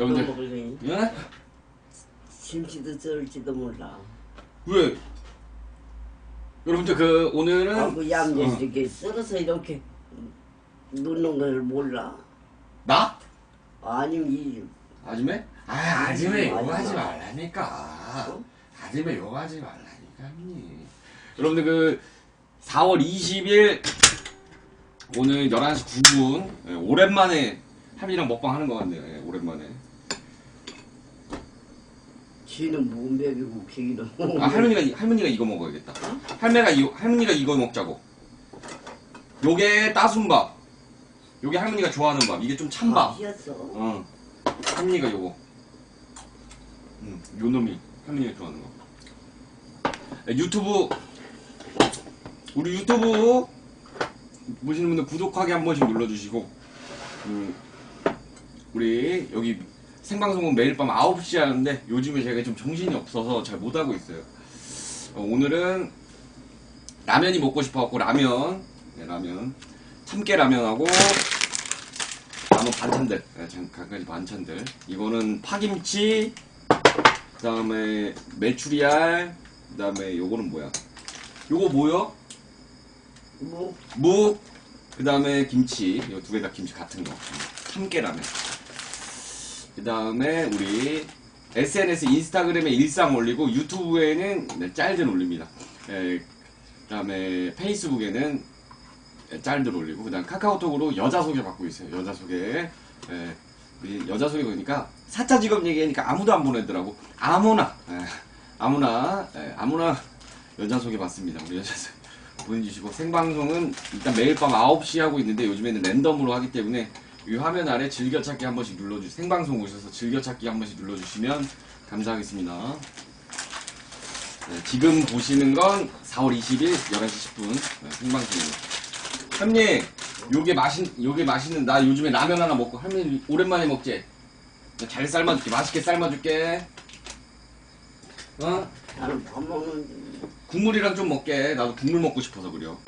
여러분들. 먹을래? 예? 김치도 썰지도 몰라. 왜? 여러분들 그 오늘은 하고 얌전히 어. 이렇게 썰어서 이렇게 넣는 걸 몰라. 나? 아니면 이 아줌매? 아 아줌매 음, 요거 하지 아줌마. 말라니까 어? 아줌매 요거 하지 말라니까 언니 여러분들 그 4월 20일 오늘 11시 9분 예, 오랜만에 할머니랑 먹방 하는 것 같네요 예, 오랜만에 쥐는 못 먹이고 걔기는. 아 할머니가 이- 할머니가 이거 먹어야겠다 할매가 이 할머니가 이거 먹자고 요게 따순밥 요게 할머니가 좋아하는 밥 이게 좀 찬밥 밥이었어. 어. 할머니가 요거. 음, 요 놈이 할머니가 좋아하는 거. 네, 유튜브 우리 유튜브 보시는 분들 구독하기 한 번씩 눌러주시고 음, 우리 여기 생방송은 매일 밤 9시에 하는데 요즘에 제가 좀 정신이 없어서 잘 못하고 있어요. 어, 오늘은 라면이 먹고 싶어갖고 라면 네, 라면 참깨 라면하고 남은 반찬들, 예, 장- 갖가지 반찬들. 이거는 파김치, 그 다음에 메추리알, 그 다음에 요거는 뭐야? 요거 뭐요? 뭐 묵, 그 다음에 김치. 요 두 개 다 김치 같은 거. 참깨 라면. 그 다음에 우리 SNS, 인스타그램에 일상 올리고 유튜브에는 네, 짤들 올립니다. 예, 그 다음에 페이스북에는 짤들 올리고 그 다음 카카오톡으로 여자 소개 받고 있어요. 여자 소개. 예, 우리 여자 소개 보니까 사자 직업 얘기하니까 아무도 안 보내더라고. 아무나 예, 아무나 예, 아무나 여자 소개 받습니다. 우리 여자 소개 보내주시고 생방송은 일단 매일 밤 9시 하고 있는데 요즘에는 랜덤으로 하기 때문에 이 화면 아래 즐겨찾기 한 번씩 눌러주 생방송 오셔서 즐겨찾기 한 번씩 눌러주시면 감사하겠습니다. 네, 지금 보시는 건 4월 20일 11시 10분 네, 생방송입니다. 할머니, 요게 맛있, 요게 맛있는, 나 요즘에 라면 하나 먹고, 할머니 오랜만에 먹지? 나잘 삶아줄게. 맛있게 삶아줄게. 어? 나는 밥 먹는 국물이랑 좀 먹게. 나도 국물 먹고 싶어서 그래요.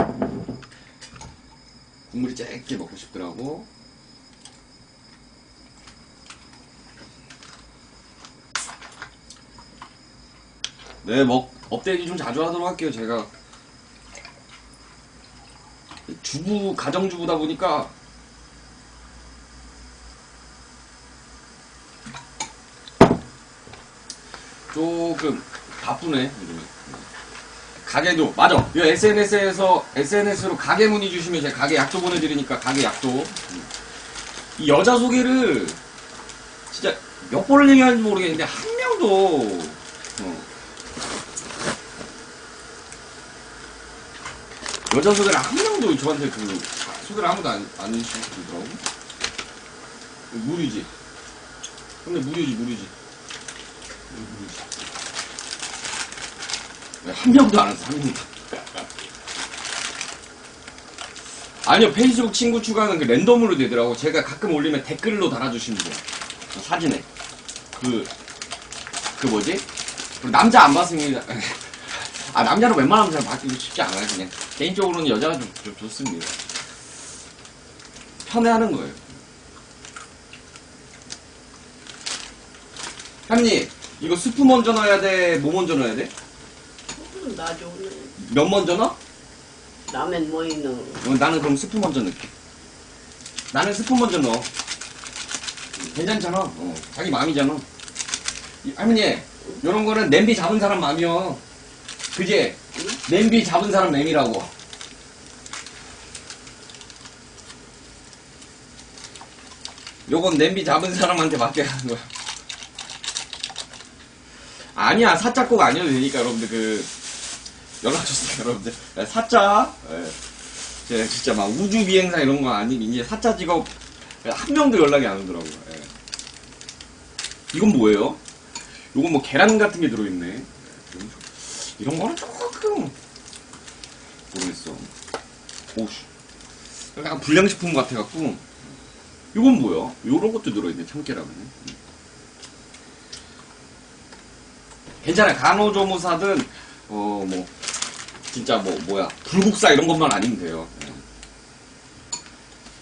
국물이 쬐게 먹고 싶더라고. 네, 먹, 업데이트 좀 자주 하도록 할게요, 제가. 주부, 가정주부다 보니까 조금 바쁘네, 요즘에. 가게도, 맞아. 이 SNS에서, SNS로 가게 문의 주시면 제가 가게 약도 보내드리니까 가게 약도. 이 여자 소개를 진짜 몇 번을 얘기하는지 모르겠는데 한 명도, 어, 여자 소개를 한 명도 저한테 그 소개를 아무도 안, 안 해주시더라고. 무리지. 근데 무리지, 무리지. 네, 한 명도 안 했어, 한 명도. 아니요, 페이스북 친구 추가는 그 랜덤으로 되더라고. 제가 가끔 올리면 댓글로 달아주시면 돼요. 그 사진에. 그, 그 뭐지? 그 남자 안 봤습니다. 아, 남자는 웬만하면 잘 받기도 쉽지 않아요, 그냥. 개인적으로는 여자가 좀, 좀 좋습니다. 편해하는 거예요. 형님, 이거 스프 먼저 넣어야 돼? 뭐 먼저 넣어야 돼? 거나 좋네. 몇 먼저 넣어? 라면 뭐 있는 어, 나는 그럼 스프 먼저 넣을게. 나는 스프 먼저 넣어. 괜찮잖아. 어, 자기 마음이잖아. 이- 할머니, 요런 거는 냄비 잡은 사람 마음이요. 그지? 냄비 잡은 사람 맴이라고. 요건 냄비 잡은 사람한테 맡겨야 하는 거야. 아니야, 사자 꼭 아니어도 되니까, 여러분들, 그, 연락 주세요, 여러분들. 네, 사자, 예. 제가 진짜 막 우주 비행사 이런 거 아니면 이제 사자 직업 한 명도 연락이 안 오더라고요. 예. 이건 뭐예요? 이건 뭐 계란 같은 게 들어있네. 이런 거는 조 금 모르겠어. 오씨. 약간 불량식품 같아갖고. 이건 뭐야? 요런 것도 들어있네, 참깨라면. 괜찮아요. 간호조무사든, 어, 뭐, 진짜 뭐, 뭐야. 불국사 이런 것만 아니면 돼요. 예.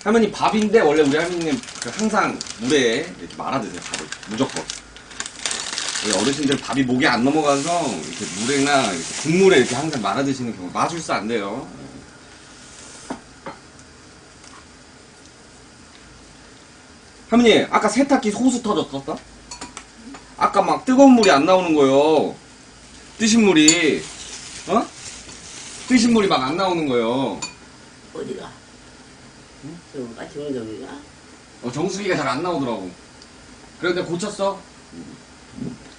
할머니 밥인데 원래 우리 할머니는 그 항상 물에 이렇게 말아 드세요 밥을 무조건. 어르신들 밥이 목에 안 넘어가서 이렇게 물에나 이렇게 국물에 이렇게 항상 말아 드시는 경우 마술사 안 돼요. 할머니 아까 세탁기 호수 터졌었어? 아까 막 뜨거운 물이 안 나오는 거요. 뜨신 물이 어? 뜨신 물이 막 안 나오는 거요. 어디가? 저가 정정이가? 어, 정수기가 잘 안 나오더라고. 내가 고쳤어. 그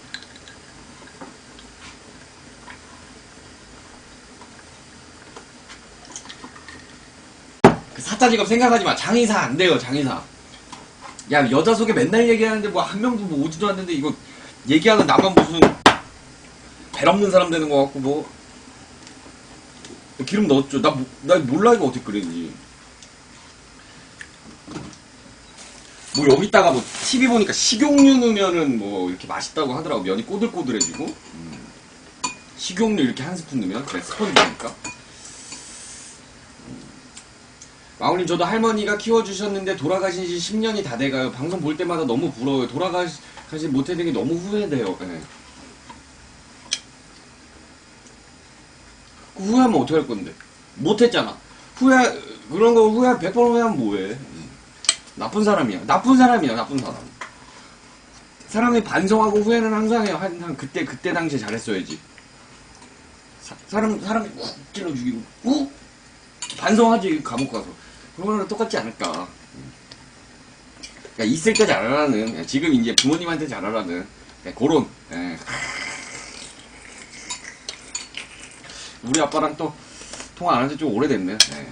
사자 직업 생각하지 마. 장의사 안 돼요, 장의사. 야, 여자 속에 맨날 얘기하는데 뭐 한 명도 뭐 오지도 않는데 이거 얘기하는 나만 무슨 배 없는 사람 되는 것 같고 뭐. 기름 넣었죠. 나, 모- 나 몰라 이거 어떻게 끓이는지. 뭐 여기다가 뭐 TV 보니까 식용유 넣으면은 뭐 이렇게 맛있다고 하더라고 면이 꼬들꼬들해지고 음. 식용유 이렇게 한 스푼 넣으면 그래 스펀지니까 음. 마울님 저도 할머니가 키워주셨는데 돌아가신 지 10년이 다 돼가요 방송 볼 때마다 너무 부러워요 돌아가지 못해는 게 너무 후회돼요 예. 그 후회하면 어떡할 건데 못했잖아 후회 그런 거 후회 100번 후회하면 뭐해 음. 나쁜 사람이야. 나쁜 사람이야, 나쁜 사람. 사람이 반성하고 후회는 항상 해요. 항상 그때, 그때 당시에 잘했어야지. 사, 사람, 사람 꾹 찔러 죽이고, 꾹! 반성하지, 감옥 가서. 그러면 똑같지 않을까. 그러니까 있을 때 잘하라는, 지금 이제 부모님한테 잘하라는, 예, 그런, 예. 우리 아빠랑 또 통화 안 한 지 좀 오래됐네. 예.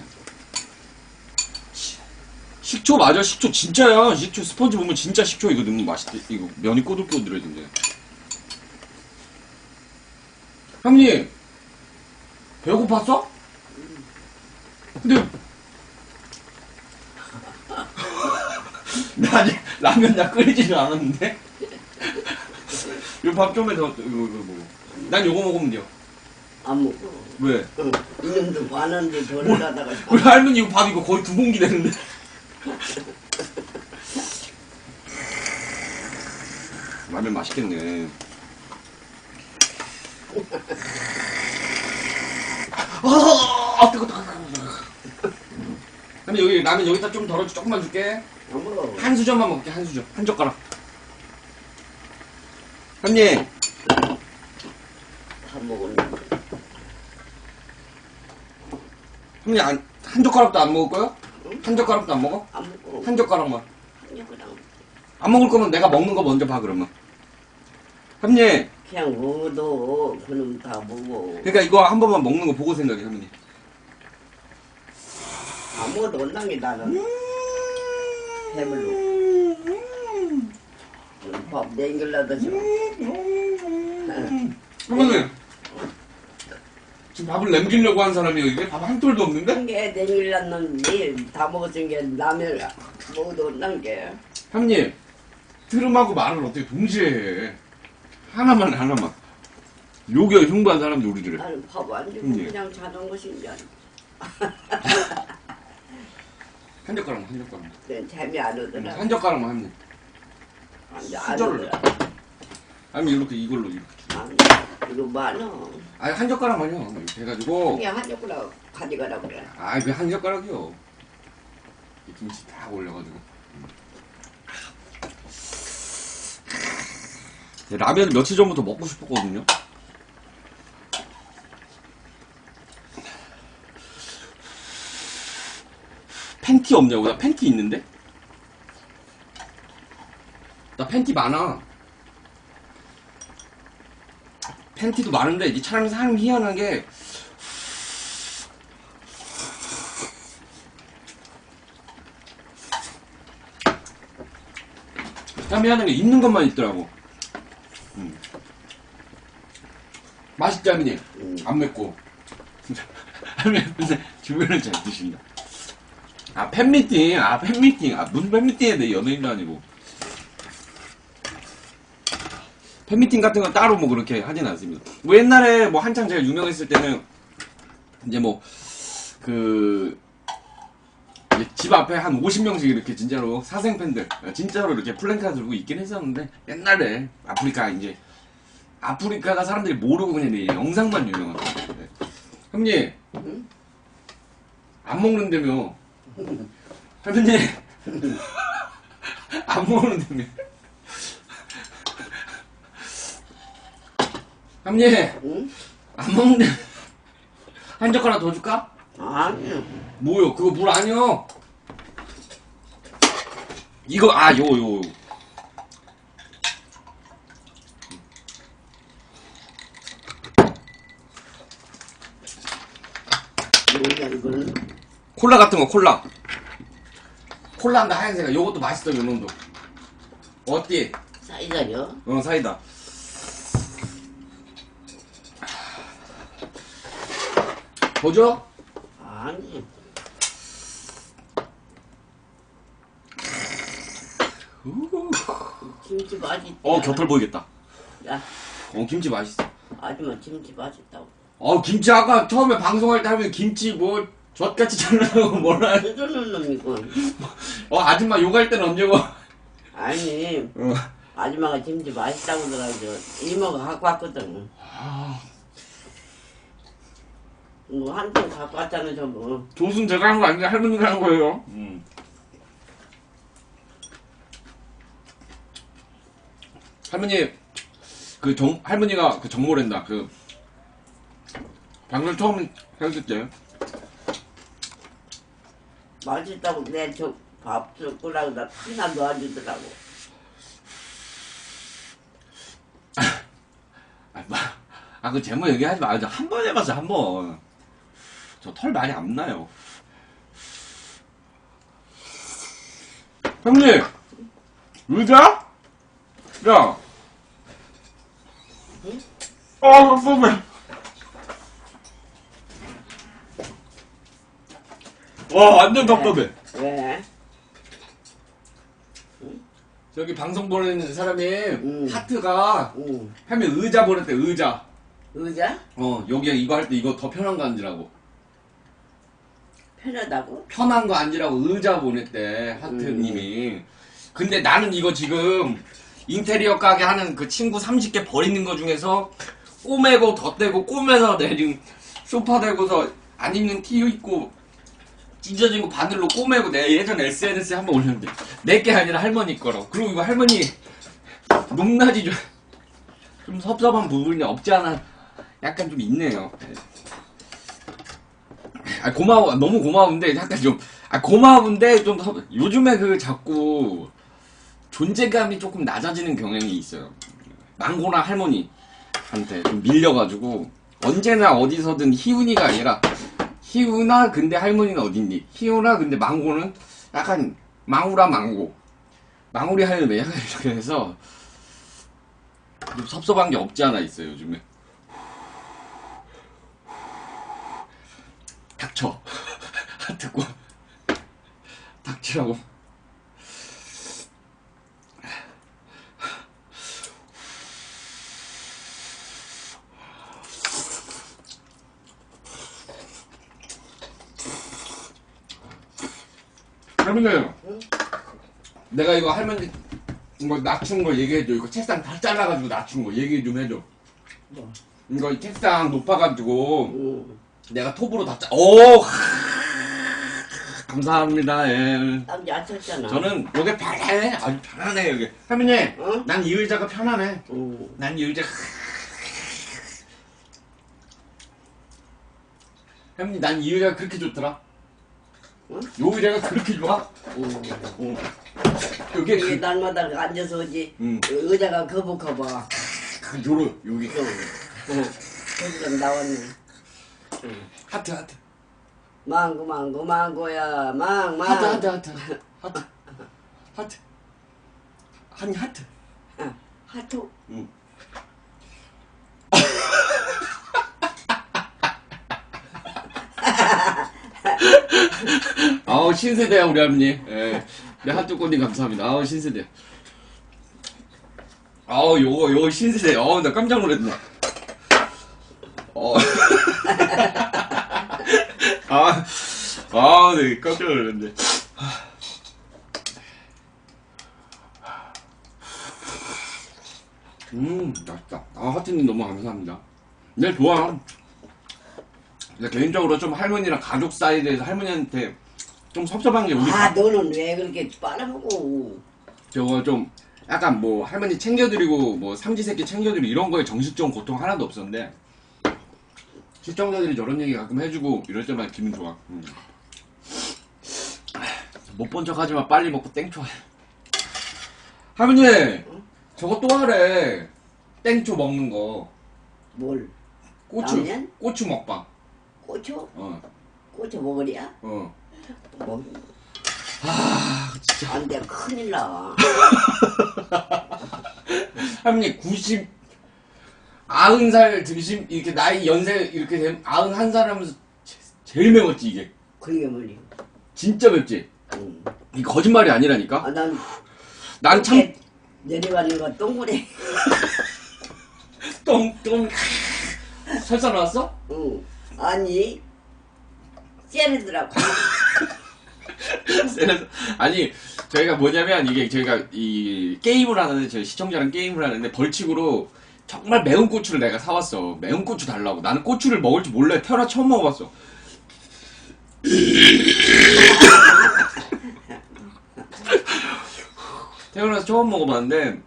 식초 맞아 식초 진짜야 식초 스펀지 보면 진짜 식초 이거 넣으면 맛있대 이거 면이 꼬들꼬들해진대 형님 배고팠어? 근데 나 아직 라면 다 끓이지는 않았는데 이거 밥 좀 해서 이거 이거 먹어 난 요거 먹으면 돼요 안 먹어. 왜? 응. 이놈도 많은데 돈을 가다가 우리 할머니 이거 밥 이거 거의 두 공기 되는데 라면 맛있겠네 아 뜨거 뜨거 근데 여기 라면 여기다 좀 덜어 조금만 줄게. 한 수저만 먹게 한 수저. 한 젓가락. 형님 다 먹었는데. 형님 안, 한 젓가락도 안 먹을 거요? 한 젓가락도 안 먹어? 안 먹어. 한 젓가락만. 그냥 안 먹을 거면 내가 먹는 거 먼저 봐 그러면. 형님 그냥 먹어도 그놈 다 먹어. 그러니까 이거 한 번만 먹는 거 보고 생각해 형님 아무것도 게 나는 배불러. 밥 냉길라도 줘. 형님 지금 밥을 남기려고 한 사람이에요 이게 밥한 톨도 없는데? 한개 냉길랐는데 다 먹었은 게 라면 먹어도 못난 게. 형님 트름하고 말을 어떻게 동시에 해 하나만 해, 하나만 요게 흉부한 사람 요리를 해 나는 밥 안 주고 예. 그냥 자는 것인 줄 알아. 한 젓가락만 한 젓가락만 그냥 재미 안 오더라. 한 젓가락만 합니다 안, 안 수저를 오더라. 아니면 이렇게 이걸로 이렇게 안, 이거 많어. 아니 한 젓가락만요 이렇게 해가지고 그냥 한 젓가락 가져가라 그래. 아, 그한 젓가락이요. 이 김치 다 올려가지고. 네, 라면 며칠 전부터 먹고 싶었거든요. 팬티 없냐고? 나 팬티 있는데? 나 팬티 많아. 팬티도 많은데, 이 사람이 사람 희한한 게, 짬이하는 게 있는 것만 있더라고. 음. 맛있지, 할머니? 음. 안 맵고. 할머니, 근데 주변을 잘 드신다. 아, 팬미팅. 아, 팬미팅. 아, 무슨 팬미팅에 내 연예인도 아니고. 팬미팅 같은 건 따로 뭐 그렇게 하진 않습니다. 뭐 옛날에 뭐 한창 제가 유명했을 때는 이제 뭐, 그, 이제 집 앞에 한 50명씩 이렇게 진짜로 사생 팬들 진짜로 이렇게 플랜카드 들고 있긴 했었는데 옛날에 아프리카 이제 아프리카가 사람들이 모르고 그냥 이 영상만 유명한 거. 네. 형님 응? 안 먹는다며 할머니 안 먹는다며 할머니 응? 안 먹는데 한 젓가락 더 줄까? 아니. 뭐요? 그거 물 아니요. 이거 아 요 요. 뭐야 이거는? 콜라 같은 거 콜라. 콜라인데 하얀색아. 요것도 맛있어 요 놈도. 어때? 사이다려? 어 사이다. 보죠? 아니. 김치 맛있다. 어 곁털 보이겠다. 야, 어 김치 맛있어. 아줌마 김치 맛있다고. 어 김치 아까 처음에 방송할 때 하면 김치 뭐 젖같이 잘라고 뭐라. 해주는 놈이고. 어 아줌마 욕할 때는 언제고? 아니, 어. 아줌마가 김치 맛있다고 그러가지고 이모가 갖고 왔거든. 이거 한 통 갖고 왔잖아, 저거. 조순 제가 한 거 아니라 할머니가 한 거예요. 음. 할머니 그 정 할머니가 그 정모랜다 그 방송 처음 했을 때 맛있다고 내 저밥 숟가락에다 피나 넣어주더라고. 아그 제목 얘기하지 말자 한번 해봤어 한번. 저 털 많이 안 나요. 형님! 의자? 야! 응? 아 섭섭해 와 완전 답답해 왜? 저기 방송 보는 사람이 음. 하트가 응. 하면 의자 보냈대 의자 의자? 어 여기 이거 할 때 이거 더 편한 거 앉으라고 편하다고? 편한 거 앉으라고 의자 보냈대 하트님이 근데 나는 이거 지금 인테리어 가게 하는 그 친구 30개 버리는 거 중에서 꼬매고 덧대고 꼬매서 내 지금 소파 대고서 안 입는 티 입고 찢어진 거 바늘로 꼬매고 내 예전 SNS에 한번 올렸는데 내 게 아니라 할머니 거라고 그리고 이거 할머니 높낮이 좀, 좀 섭섭한 부분이 없지 않아? 약간 좀 있네요. 아 고마워 너무 고마운데 약간 좀 아 고마운데 좀 섭- 요즘에 그 자꾸 존재감이 조금 낮아지는 경향이 있어요. 망고나 할머니한테 좀 밀려가지고 언제나 어디서든 희훈이가 아니라 희훈아 근데 할머니는 어딨니? 희훈아 근데 망고는 약간 망우라 망고. 망우리 할매. 약간 이렇게 해서 좀 섭섭한 게 없지 않아 있어요 요즘에. 닥쳐. 듣고 닥치라고 할머니 내가 이거 할머니 이거 낮춘 거 얘기해줘 이거 책상 다 잘라가지고 낮춘 거 얘기 좀 해줘 뭐? 이거 이 책상 높아가지고 응. 내가 톱으로 다 짜. 오! 감사합니다. 예. 딱 얕았잖아. 저는 여기 편해. 아주 편하네 여기. 할머니, 응? 난 이 의자가 편하네. 응. 난이 의자. 할머니, 난 이 의자가 그렇게 좋더라. 응? 요 의자가 그렇게 좋아? 응. 응. 여기 이게 그, 날마다 앉아서 오지. 응. 의자가 거북거북. 그 요로 여기 좀. 응. 거북 나왔네. 하트 하트 망고 망고 망고야 망망. 하트 하트 하트 하트 하트 아니 하트. 아, 하트. 응. 아우 신세대야 우리 할머니. 예. 네 핫도그님 감사합니다. 아우 신세대. 아우 요거 요거 신세대. 아우 나 깜짝 놀랐네. 어. 아, 아, 네, 깜짝 놀랐네. 음, 맛있다. 아, 하트님 너무 감사합니다. 네, 좋아. 근데 개인적으로 좀 할머니랑 가족 사이드에서 할머니한테 좀 섭섭한 게 우리 아 너는 왜 그렇게 빨아먹고 저거 좀 약간 뭐 할머니 챙겨드리고 뭐 삼지새끼 챙겨드리고 이런 거에 정신적 고통 하나도 없었는데 시청자들이 저런 얘기 가끔 해주고 이럴 때만 기분 좋아. 음. 못본 척 하지만 빨리 먹고 땡초 해. 할머니 저거 또 하래. 땡초 먹는 거. 뭘 고추 라면? 고추 먹방. 고추? 어. 고추 먹으랴? 어. 뭐? 아 진짜. 안 돼 큰일 나. 할머니 90 아흔 살 드심 이렇게 나이 연세 이렇게 되면 아흔 한 살 하면서 제- 제일 매웠지 이게. 그게 뭐니 진짜 맵지? 응. 이 거짓말이 아니라니까? 아 난 난참 내려가는 거 동그래. 똥똥. 설사 나왔어? 응 아니 째리더라고. 그래서 아니 저희가 뭐냐면 이게 저희가 이 게임을 하는데 저희 시청자랑 게임을 하는데 벌칙으로 정말 매운 고추를 내가 사왔어. 매운 고추 달라고. 나는 고추를 먹을 줄 몰래 태어나 처음 먹어봤어. 태어나서 처음 먹어봤는데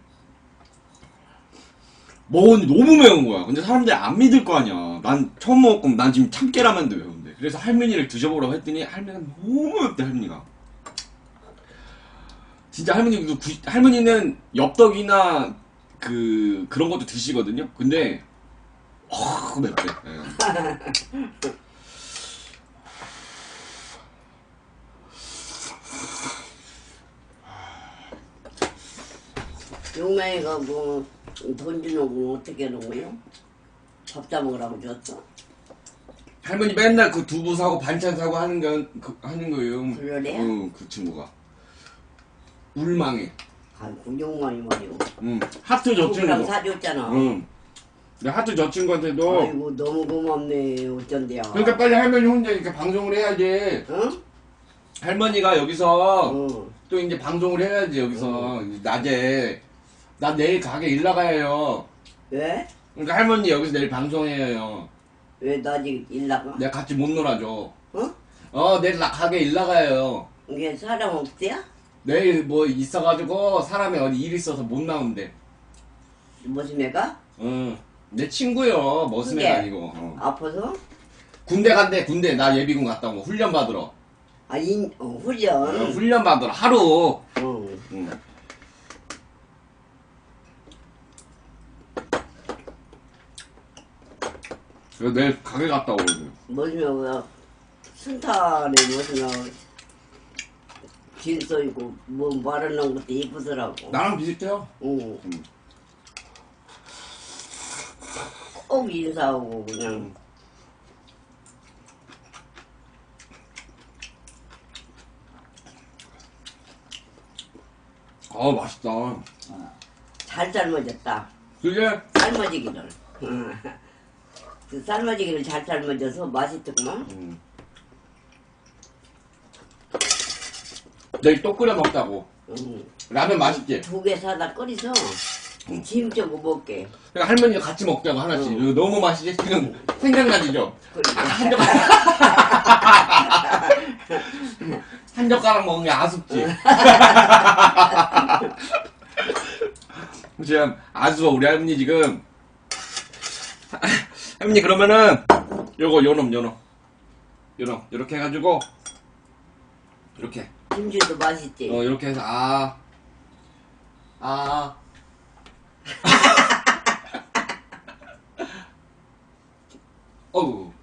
먹었는데 너무 매운 거야 근데 사람들이 안 믿을 거 아니야 난 처음 먹었고 난 지금 참깨라면도 매운데 그래서 할머니를 드셔보라고 했더니 할머니가 너무 맵대 할머니가 진짜 할머니 그 구- 할머니는 엽떡이나 그 그런 것도 드시거든요. 근데 어 맵대. 예. 용맹이가 뭐 돈 주는 거 어떻게 하는 거요? 밥사 먹으라고 줬어? 할머니 맨날 그 두부 사고 반찬 사고 하는 거 그, 하는 거예요. 그러래요? 응, 그 친구가 울망해. 아이고 용맹이 말이요 응, 하트 저 누구랑 친구. 사줬잖아 응. 근데 하트 저 친구한테도 아이고 너무 고맙네 어쩐데요 그러니까 빨리 할머니 혼자 이렇게 방송을 해야지. 응? 할머니가 여기서 응 또 이제 방송을 해야지 여기서 낮에 나 내일 가게 일 나가요. 왜? 그러니까 할머니 여기서 내일 방송해요. 왜나 아직 일 나가? 내가 같이 못 놀아줘. 어? 어 내일 나 가게 일 나가요. 이게 사람 없대야? 내일 뭐 있어가지고 사람이 어디 일 있어서 못 나온대. 무슨 애가? 응. 내 친구요. 머슴애가 그게? 아니고. 어. 아파서? 군대 간대 군대 나 예비군 갔다 온 거 훈련 받으러. 아, 인, 어, 어, 훈련. 훈련 받으러 하루. 응. 응. 그래서 내일 가게 갔다 오거든. 무슨 애가 순탄에 무슨 애가 길서이고 뭐 말하는 것도 이쁘더라고. 나랑 비슷해요. 응. 응. 꼭 인사하고 그냥. 아 맛있다. 잘 삶아졌다. 그게 삶아지기를. 응. 그 삶아지기를 잘 삶아져서 맛있더구만. 음. 내일 또 끓여 먹자고. 응. 라면 맛있지? 두 개 사다 끓이서 짐 쪼고 먹게. 그러니까 할머니가 같이 먹자고 하나씩. 응. 이거 너무 맛있지? 지금 생각나시죠? 그리고 한 젓가락. 한 젓가락 먹는 게 아쉽지? 지금 아쉬워 우리 할머니 지금 할머니 그러면은 요거 요놈 요놈 요놈 요렇게 해가지고 이렇게 김치도 맛있지. 어 이렇게 해서 아 아. 어우.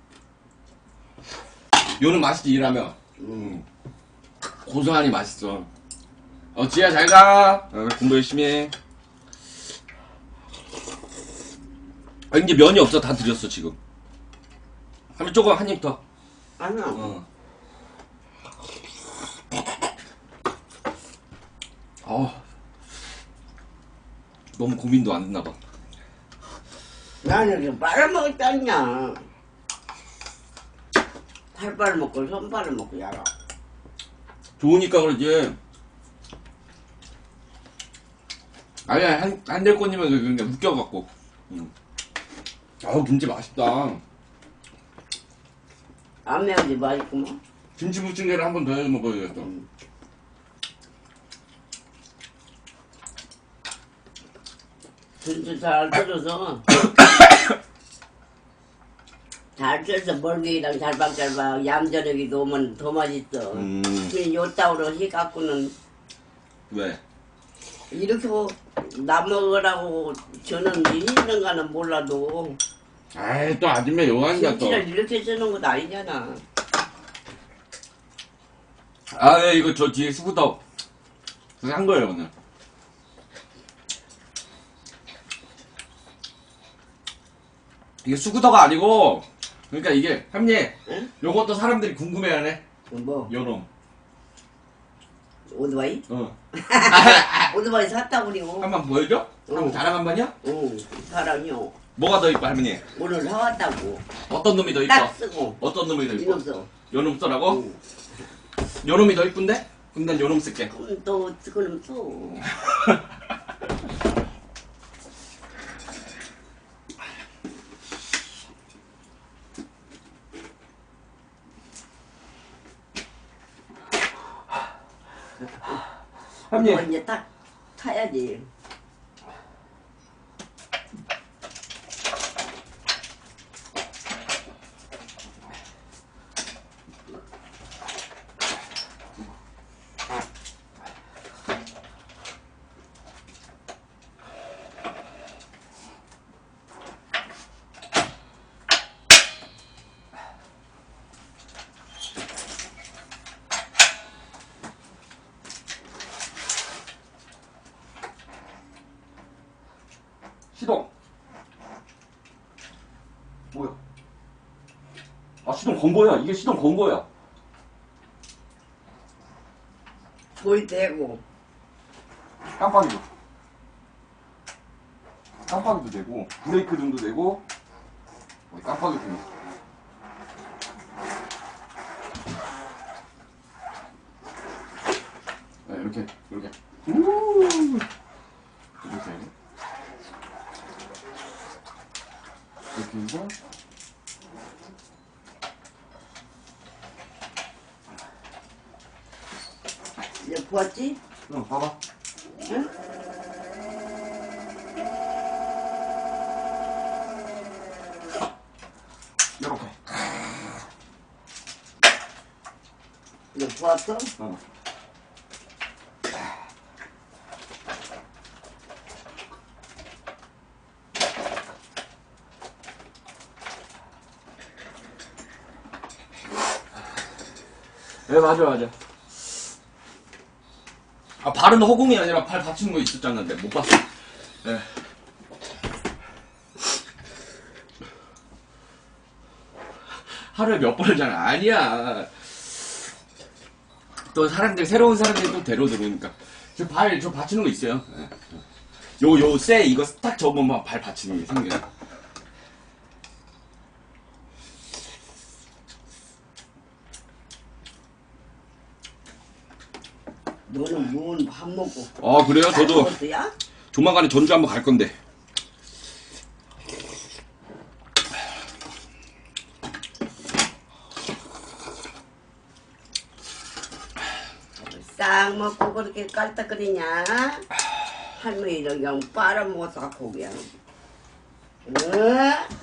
요는 맛있지 일하면. 음. 고소하니 맛있어. 어 지야 잘 가. 어, 공부 열심히 해. 아 이제 면이 없어 다 드렸어 지금. 한번 조금 한 입 더. 아니야. 어. 어. 너무 고민도 안 됐나 봐. 나는 이렇게 아니야. 팔 먹고 손발을 먹고 야라. 좋으니까 그러지. 아니 한 한될 꽂으면 그냥 웃겨갖고. 음. 아우 김치 맛있다. 안 매운지 맛있구만. 김치 부침개를 한 번 더 해 먹어야겠다. 음. 진짜 잘 들어서 잘 쪄서 멀기랑 잘박잘박 얌전하기도 오면 더 맛있어. 음. 그 요따우로 해 갖고는 왜? 이렇게 나 먹으라고 저는 있는가는 몰라도 아이 또 아줌마 요한이가 또. 김치를 이렇게 쓰는 것도 아니잖아. 아, 예, 이거 저 뒤에. 그래서 한 거예요, 오늘. 이게 수구덕가 아니고, 그러니까 이게, 함님, 응? 요것도 사람들이 궁금해하네. 뭐 요놈. 오토바이? 어. 오토바이 샀다 그리고. 한번 보여줘? 한번 응. 자랑 한 번요? 응, 사람이요. 뭐가 더 이뻐, 할머니? 오늘 사왔다고. 어떤 놈이 더 이뻐? 딱 쓰고. 어떤 놈이 더 이뻐? 이놈 써. 요놈 써라고? 응. 요놈이 더 이쁜데? 그럼 난 요놈 쓸게. 그럼 또 그럼 또. 할머니. 뭐 이제 딱 타야지. 시동. 뭐야? 아, 시동 건 거야. 이게 시동 건 거야. 돌 대고. 깜빡이도. 깜빡이도 되고, 브레이크 등도 되고, 어, 깜빡이 등. 네, 이렇게, 이렇게. 우 이렇게. 이렇게 해서, 이제 부었지? 응, 봐봐. 응? 이렇게. 부었어? 어. 네 맞아 맞아 아 발은 허공이 아니라 발 받치는 거 있었잖아 근데 못 봤어 네. 하루에 몇 번이잖아 아니야 또 사람들 새로운 사람들이 또 데려 들어오니까 저 발 저 받치는 거 있어요. 요요 쇠 이거 딱 접으면 발 받치는 게 생겨요. 너는 뭔밥 먹고. 아 그래요? 저도 야 조만간에 전주 한번 갈 건데. 싹 먹고 그렇게 깔딱거리냐? 할머니를 그냥 빨아먹어서 그냥. 어?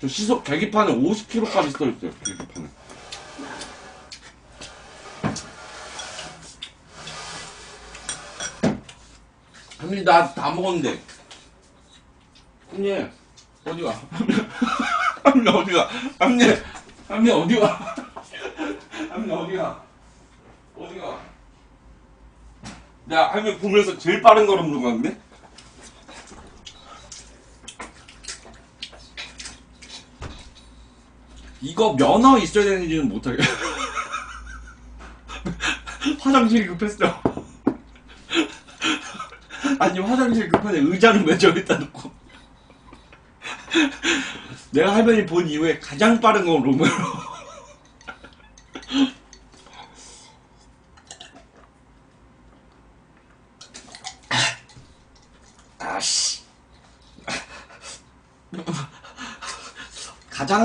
저 시속 계기판에 50km까지 써 있어요. 계기판에. 할머니 나 다 먹었는데. 할머니 어디가? 할머니 어디가? 할머니 할머니 어디가? 할머니? 어디가? 내가 할머니 보면서 제일 빠른 걸음으로 갔는데? 이거 면허 있어야 되는지는 못하게. 화장실이 급했어. 아니 화장실 급한데 의자는 왜 저기다 놓고. 내가 할머니 본 이후에 가장 빠른 건 로메로.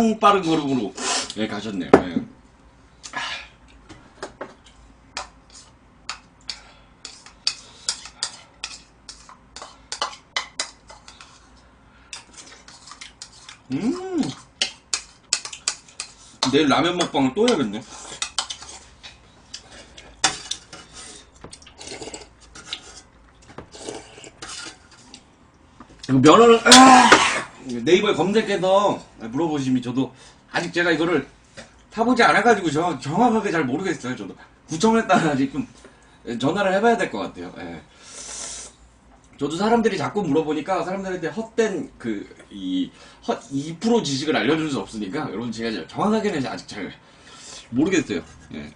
가장 빠른 걸음으로 예, 가셨네요. 예. 음. 내일 라면 먹방을 또 해야겠네. 면허를 아! 네이버에 검색해서 물어보시면 저도 아직 제가 이거를 타보지 않아가지고 저 정확하게 잘 모르겠어요. 저도 구청에 따라 좀 전화를 해봐야 될 것 같아요. 예. 저도 사람들이 자꾸 물어보니까 사람들한테 헛된 그 이 헛 2% 지식을 알려줄 수 없으니까 여러분 제가 정확하게는 아직 잘 모르겠어요. 예.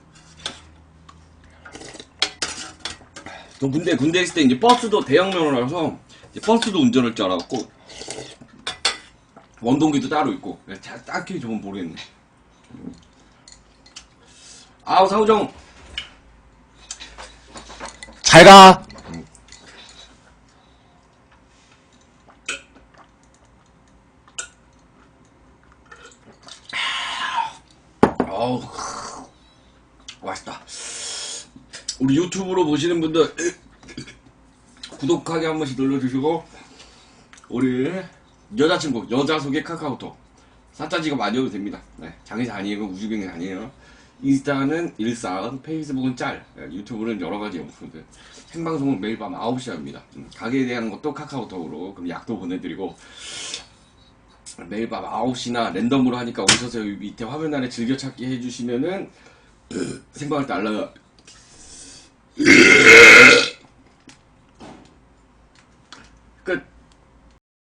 저 군대 군대 있을 때 이제 버스도 대형 면허라서 버스도 운전할 줄 알았고 원동기도 따로 있고 자, 딱히 저건 모르겠네. 아우 사우정 잘 가. 어우 맛있다. 우리 유튜브로 보시는 분들 구독하기 한 번씩 눌러주시고 우리 여자친구 여자 소개 카카오톡 사짜 직업 아니어도 됩니다. 네, 장애사 아니고 우주경이 아니에요. 인스타는 일상, 페이스북은 짤, 네, 유튜브는 여러 가지 영상들. 생방송은 매일 밤 9시에 합니다. 음, 가게에 대한 것도 카카오톡으로 그럼 약도 보내드리고 매일 밤 9시나 랜덤으로 하니까 오셔서 밑에 화면 안에 즐겨찾기 해주시면은 생방할 때 알라